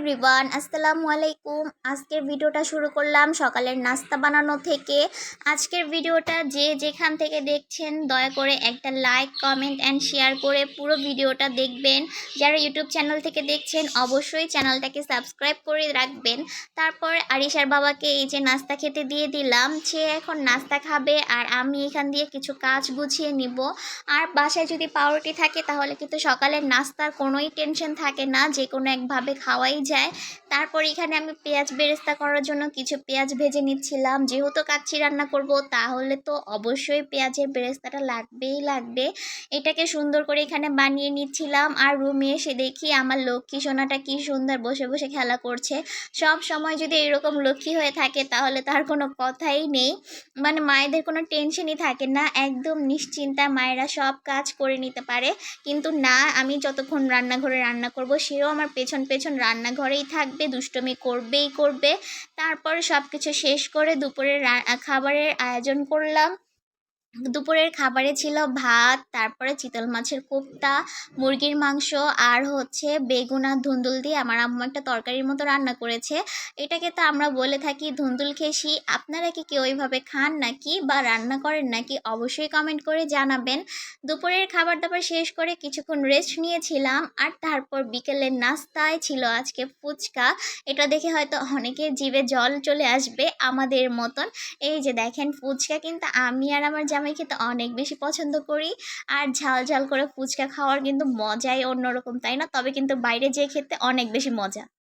Everyone আসসালামু আলাইকুম। আজকের ভিডিওটা শুরু করলাম সকালের নাস্তা বানানো থেকে। আজকের ভিডিওটা যে যেখান থেকে দেখছেন, দয়া করে একটা লাইক কমেন্ট অ্যান্ড শেয়ার করে পুরো ভিডিওটা দেখবেন। যারা ইউটিউব চ্যানেল থেকে দেখছেন, অবশ্যই চ্যানেলটাকে সাবস্ক্রাইব করে রাখবেন। তারপর আরিশার বাবাকে এই যে নাস্তা খেতে দিয়ে দিলাম। সে এখন নাস্তা খাবে আর আমি এখান দিয়ে কিছু কাজ গুছিয়ে নিব। আর বাসায় যদি পাউরুটি থাকে, তাহলে কিন্তু সকালের নাস্তার কোনোই টেনশন থাকে না। যে কোনো একভাবে খাওয়াই যায়। তারপর এখানে আমি পেঁয়াজ বেরেস্তা করার জন্য কিছু পেঁয়াজ ভেজে নিচ্ছিলাম। যেহেতু কাচ্ছি রান্না করব, তাহলে তো অবশ্যই পেঁয়াজের বেরেস্তাটা লাগবেই লাগবে। এটাকে সুন্দর করে এখানে বানিয়ে নিচ্ছিলাম। আর রুমে এসে দেখি আমার লক্ষ্মী সোনাটা কি সুন্দর বসে বসে খেলা করছে। সব সময় যদি এরকম লক্ষ্মী হয়ে থাকে, তাহলে তার কোনো কথাই নেই। মানে মায়েদের কোনো টেনশনই থাকে না। একদম নিশ্চিন্তায় মায়েরা সব কাজ করে নিতে পারে। কিন্তু না, আমি যতক্ষণ রান্নাঘরে রান্না করব, সেও আমার পেছন পেছন রান্নাঘরেই থাকবে দুষ্টমি করবেই করবে। তারপর সব কিছু শেষ করে দুপুরের খাবারের আয়োজন করলাম। দুপুরের খাবারে ছিল ভাত, তারপরে চিতল মাছের কোপ্তা, মুরগির মাংস আর হচ্ছে বেগুন আর ধুন্দুল দিয়ে আমার আম্মু একটা তরকারির মতো রান্না করেছে। এটাকে তো আমরা বলে থাকি ধুন্দুল খেসি। আপনারা কি কেউ ওইভাবে খান নাকি বা রান্না করেন নাকি অবশ্যই কমেন্ট করে জানাবেন। দুপুরের খাবার দাবার শেষ করে কিছুক্ষণ রেস্ট নিয়েছিলাম আর তারপর বিকেলের নাস্তায় ছিল আজকে ফুচকা। এটা দেখে হয়তো অনেকের জিভে জল চলে আসবে আমাদের মতন। এই যে দেখেন ফুচকা, কিন্তু আমি আর আমার জামাই খেতে অনেক বেশি পছন্দ করি। আর ঝাল ঝাল করে ফুচকা খাওয়ার কিন্তু মজাই অন্যরকম, তাই না? তবে কিন্তু বাইরে যেয়ে খেতে অনেক বেশি মজা।